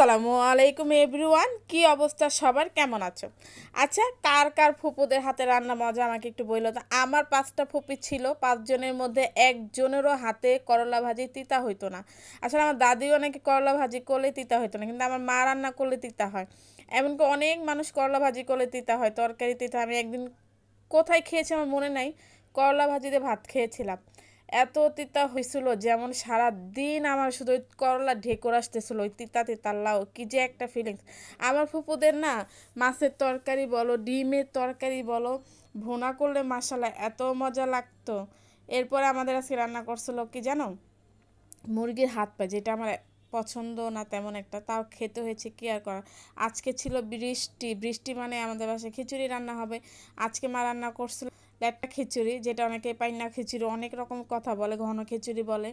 আসসালামু আলাইকুম এভরিওয়ান। কি অবস্থা? সবার কেমন আছো? আচ্ছা কার কার ফুপুদের হাতে রান্না মজা আমাকে একটু বলল তো? আমার পাঁচটা ফুপি ছিল, পাঁচজনের মধ্যে একজনেরও হাতে করলা ভাজি তিতা হইতো না। আসলে আমার দাদিও নাকি করলা ভাজি করলে তিতা হইতো না, কিন্তু আমার মা রান্না করলে তিতা হয়। এমনকি অনেক মানুষ করলা ভাজি করলে তিতা হয়, তরকারি তিতা আমি একদিন কোথায় খেয়েছি আমার মনে নাই, করলা ভাজিতে ভাত খেয়েছিলাম। এত তিতা হয়েছিল যেমন সারা দিন আমার শুধু করলা ঢেকুর আসতেছিল, ওই তিতা তিতা লাউ, কি যে একটা ফিলিংস আমার ফুপুদের না মাছের তরকারি বলো, ডিমের তরকারি বলো, ভুনা করলে মাসালা এত মজা লাগতো। এরপরে আমাদের আজকে রান্না করছিল কি জানো? মুরগির হাত পা, যেটা আমার পছন্দ না তেমন একটা, তাও খেতে হয়েছে কি আর করা আজকে ছিল বৃষ্টি বৃষ্টি মানে আমাদের বাসায় খিচুড়ি রান্না হবে। আজকে মা রান্না করছিল ল্যাট্টা খিচুড়ি, যেটা অনেকে পাইনা খিচুড়ি, অনেক রকম কথা বলে, ঘন খিচুড়ি বলে।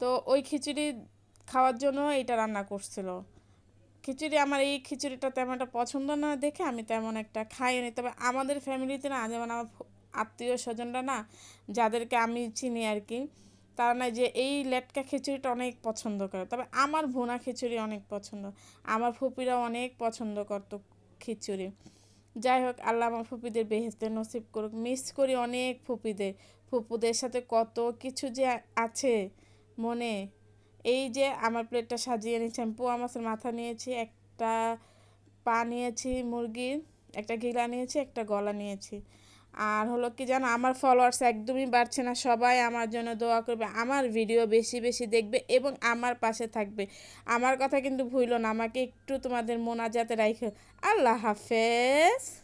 তো ওই খিচুড়ি খাওয়ার জন্য এটা রান্না করছিল। খিচুড়ি আমার এই খিচুড়িটা তেমন একটা পছন্দ না দেখে আমি তেমন একটা খাইনি। তবে আমাদের ফ্যামিলিতে না, যেমন আমার আত্মীয় স্বজনরা না, যাদেরকে আমি চিনি আর কি, তারা না যে এই লেটকা খিচুড়িটা অনেক পছন্দ করে। তবে আমার ভুনা খিচুড়ি অনেক পছন্দ। আমার ফুপিরা অনেক পছন্দ করতো খিচুড়ি। যাই হোক, আল্লাহ আমার ফুপিদের বেহেস্তে নসিব করুক। মিস করি অনেক ফুপিদের। ফুপুদের সাথে কত কিছু যে আছে মনে। এই যে আমার প্লেটটা সাজিয়ে নিয়েছি, আমি পোয়া মাছের মাথা নিয়েছি, একটা পা নিয়েছি মুরগির, একটা গিলা নিয়েছি, একটা গলা নিয়েছি। আর হলো কি জানো, আমার ফলোয়ার্স একদমই বাড়ছে না, সবাই আমার জন্য দোয়া করবে, আমার ভিডিও বেশি বেশি দেখবে এবং আমার পাশে থাকবে। আমার কথা কিন্তু ভুলো না, আমাকে একটু তোমাদের মোনাজাতে রাখো আল্লাহ হাফেজ।